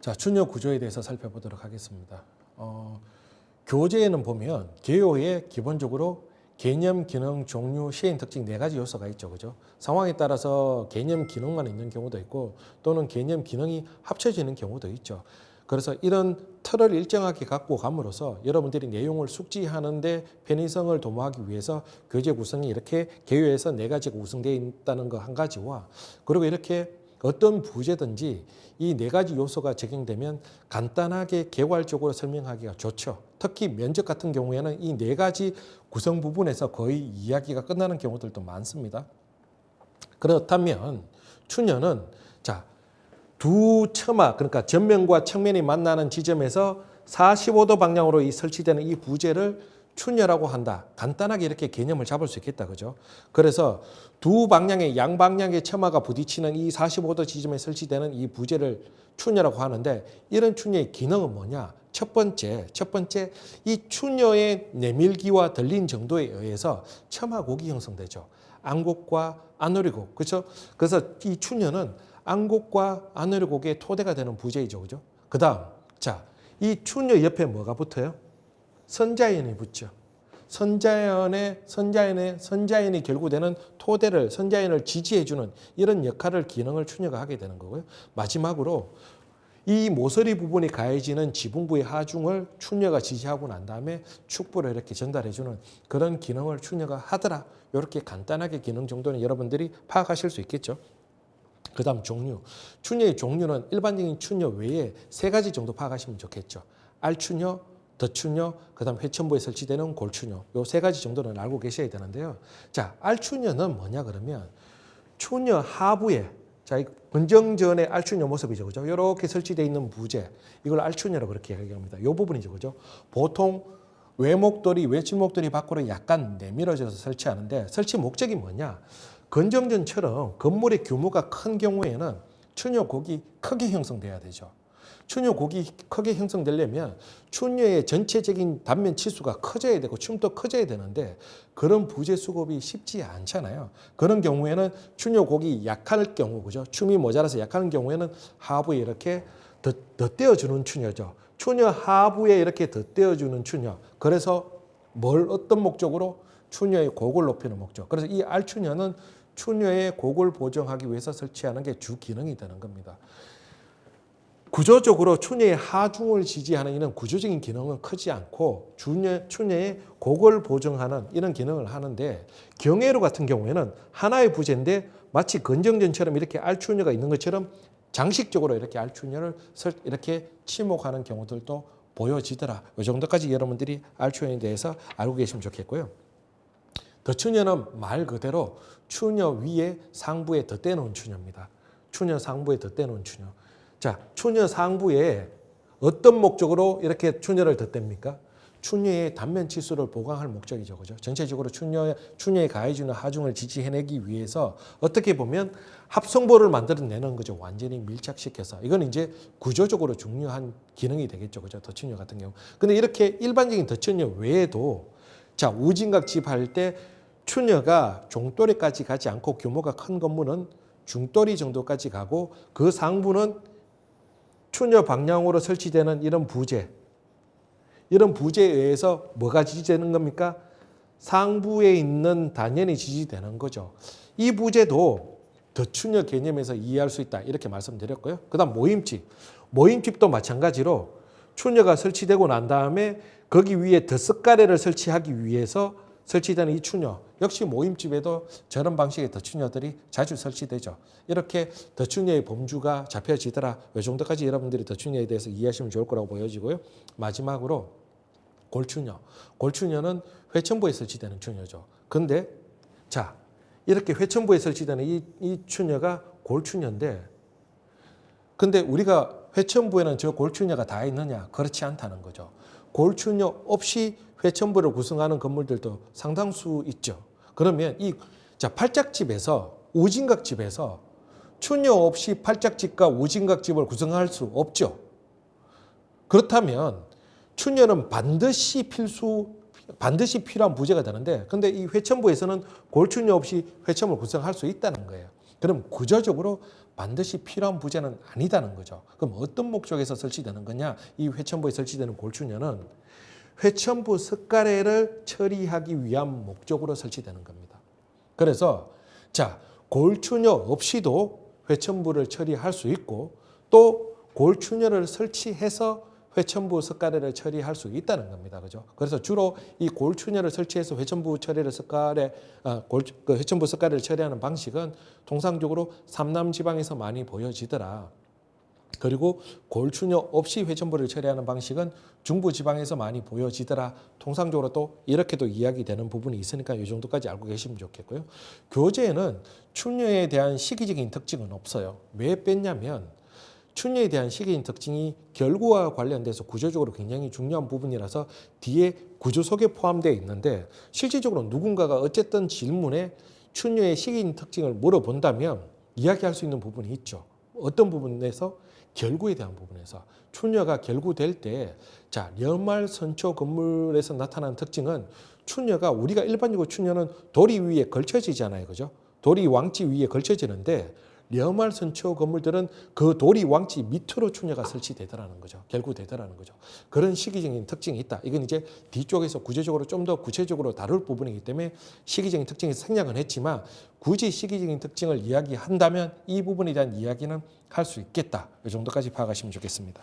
자, 추녀 구조에 대해서 살펴보도록 하겠습니다. 어, 교재에는 보면 개요에 기본적으로 개념, 기능, 종류, 시행 특징 네 가지 요소가 있죠. 그죠? 상황에 따라서 개념, 기능만 있는 경우도 있고 또는 개념, 기능이 합쳐지는 경우도 있죠. 그래서 이런 틀을 일정하게 갖고 감으로써 여러분들이 내용을 숙지하는데 편의성을 도모하기 위해서 교재 구성이 이렇게 개요에서 네 가지가 구성되어 있다는 거 한 가지와 그리고 이렇게 어떤 부재든지 이 네 가지 요소가 적용되면 간단하게 개괄적으로 설명하기가 좋죠. 특히 면접 같은 경우에는 이 네 가지 구성 부분에서 거의 이야기가 끝나는 경우들도 많습니다. 그렇다면 추녀는 자, 두 처마 그러니까 전면과 측면이 만나는 지점에서 45도 방향으로 이 설치되는 이 부재를 추녀라고 한다. 간단하게 이렇게 개념을 잡을 수 있겠다. 그죠? 그래서 두 방향의 양방향의 처마가 부딪히는 이 45도 지점에 설치되는 이 부재를 추녀라고 하는데 이런 추녀의 기능은 뭐냐? 첫 번째, 첫 번째 이 추녀의 내밀기와 들린 정도에 의해서 처마곡이 형성되죠. 안곡과 안오리곡. 그렇죠? 그래서 이 추녀는 안곡과 안오리곡의 토대가 되는 부재이죠. 그죠? 그다음 자, 이 추녀 옆에 뭐가 붙어요? 선자연이 붙죠. 선자연의 선자연의 선자연이 결국되는 토대를 선자연을 지지해주는 이런 역할을 기능을 추녀가 하게 되는 거고요. 마지막으로 이 모서리 부분이 가해지는 지붕부의 하중을 추녀가 지지하고 난 다음에 축부를 이렇게 전달해주는 그런 기능을 추녀가 하더라. 이렇게 간단하게 기능 정도는 여러분들이 파악하실 수 있겠죠. 그 다음 종류. 추녀의 종류는 일반적인 추녀 외에 세 가지 정도 파악하시면 좋겠죠. 알추녀, 덧추녀, 그다음 회천부에 설치되는 골추녀. 요세 가지 정도는 알고 계셔야 되는데요. 자, 알추녀는 뭐냐 그러면 추녀 하부에 자, 이 건정전의 알추녀 모습이죠. 그죠? 이렇게 설치되어 있는 부재. 이걸 알추녀라고 그렇게 이야기합니다. 요 부분이죠. 그죠? 보통 외목돌이 외출목돌이 밖으로 약간 내밀어져서 설치하는데 설치 목적이 뭐냐? 건정전처럼 건물의 규모가 큰 경우에는 추녀곡이 크게 형성돼야 되죠. 추녀곡이 크게 형성되려면 추녀의 전체적인 단면 치수가 커져야 되고 춤도 커져야 되는데 그런 부재 수급이 쉽지 않잖아요. 그런 경우에는 추녀곡이 약할 경우 그죠? 춤이 모자라서 약하는 경우에는 하부에 이렇게 덧, 덧대어 주는 추녀죠. 추녀 하부에 이렇게 덧대어 주는 추녀. 그래서 뭘 어떤 목적으로 추녀의 곡을 높이는 목적. 그래서 이 알추녀는 추녀의 곡을 보정하기 위해서 설치하는 게 주 기능이 되는 겁니다. 구조적으로 추녀의 하중을 지지하는 이런 구조적인 기능은 크지 않고 추녀의 곡을 보정하는 이런 기능을 하는데 경회로 같은 경우에는 하나의 부재인데 마치 건정전처럼 이렇게 알추녀가 있는 것처럼 장식적으로 이렇게 알추녀를 설- 이렇게 치목하는 경우들도 보여지더라. 이 정도까지 여러분들이 알추녀에 대해서 알고 계시면 좋겠고요. 덧추녀는 말 그대로 추녀 위에 상부에 덧대놓은 추녀입니다. 추녀 상부에 덧대놓은 추녀. 자, 추녀 상부에 어떤 목적으로 이렇게 추녀를 덧댑니까? 추녀의 단면 치수를 보강할 목적이죠. 그죠? 전체적으로 추녀, 추녀에 가해주는 하중을 지지해내기 위해서 어떻게 보면 합성보를 만들어내는 거죠. 완전히 밀착시켜서. 이건 이제 구조적으로 중요한 기능이 되겠죠. 그죠? 덧추녀 같은 경우. 근데 이렇게 일반적인 덧추녀 외에도 자, 우진각 집할 때 추녀가 종도리까지 가지 않고 규모가 큰 건물은 중도리 정도까지 가고 그 상부는 추녀 방향으로 설치되는 이런 부재 이런 부재에 의해서 뭐가 지지되는 겁니까? 상부에 있는 단연이 지지되는 거죠. 이 부재도 덧추녀 개념에서 이해할 수 있다 이렇게 말씀드렸고요. 그 다음 모임집 모임집도 마찬가지로 추녀가 설치되고 난 다음에 거기 위에 덧석가래를 설치하기 위해서 설치되는 이 추녀 역시 모임집에도 저런 방식의 덧추녀들이 자주 설치되죠. 이렇게 덧추녀의 범주가 잡혀지더라. 이 정도까지 여러분들이 덧추녀에 대해서 이해하시면 좋을 거라고 보여지고요. 마지막으로 골추녀. 골추녀는 회천부에 설치되는 추녀죠. 근데 자 이렇게 회천부에 설치되는 이, 이 추녀가 골추녀인데 근데 우리가 회천부에는 저 골추녀가 다 있느냐? 그렇지 않다는 거죠. 골추녀 없이 회천부를 구성하는 건물들도 상당수 있죠. 그러면 이 자, 팔짝집에서 우진각집에서 추녀 없이 팔짝집과 우진각집을 구성할 수 없죠. 그렇다면 추녀는 반드시 필수 반드시 필요한 부재가 되는데 근데 이 회천부에서는 골추녀 없이 회천을 구성할 수 있다는 거예요. 그럼 구조적으로 반드시 필요한 부재는 아니다는 거죠. 그럼 어떤 목적에서 설치되는 거냐? 이 회천부에 설치되는 골추녀는 회천부 석가래를 처리하기 위한 목적으로 설치되는 겁니다. 그래서 자 골추녀 없이도 회천부를 처리할 수 있고 또 골추녀를 설치해서 회천부 석가래를 처리할 수 있다는 겁니다. 그죠? 그래서 주로 이 골추녀를 설치해서 회천부 처리를 석가래, 아, 골, 그 회천부 석가래를 처리하는 방식은 통상적으로 삼남 지방에서 많이 보여지더라. 그리고 골추녀 없이 회천부를 처리하는 방식은 중부 지방에서 많이 보여지더라. 통상적으로 또 이렇게도 이야기되는 부분이 있으니까 이 정도까지 알고 계시면 좋겠고요. 교재에는 추녀에 대한 시기적인 특징은 없어요. 왜 뺐냐면 추녀에 대한 시기적인 특징이 결구와 관련돼서 구조적으로 굉장히 중요한 부분이라서 뒤에 구조 속에 포함되어 있는데 실질적으로 누군가가 어쨌든 질문에 추녀의 시기적인 특징을 물어본다면 이야기할 수 있는 부분이 있죠. 어떤 부분에서 결구에 대한 부분에서 추녀가 결구될 때 자, 연말 선초 건물에서 나타나는 특징은 추녀가 우리가 일반적으로 추녀는 도리 위에 걸쳐지잖아요. 그죠? 도리 왕지 위에 걸쳐지는데 연말 선초 건물들은 그 도리 왕지 밑으로 추녀가 설치되더라는 거죠. 결구되더라는 거죠. 그런 시기적인 특징이 있다. 이건 이제 뒤쪽에서 구체적으로 좀 더 구체적으로 다룰 부분이기 때문에 시기적인 특징이 생략은 했지만 굳이 시기적인 특징을 이야기한다면 이 부분에 대한 이야기는 할 수 있겠다. 이 정도까지 파악하시면 좋겠습니다.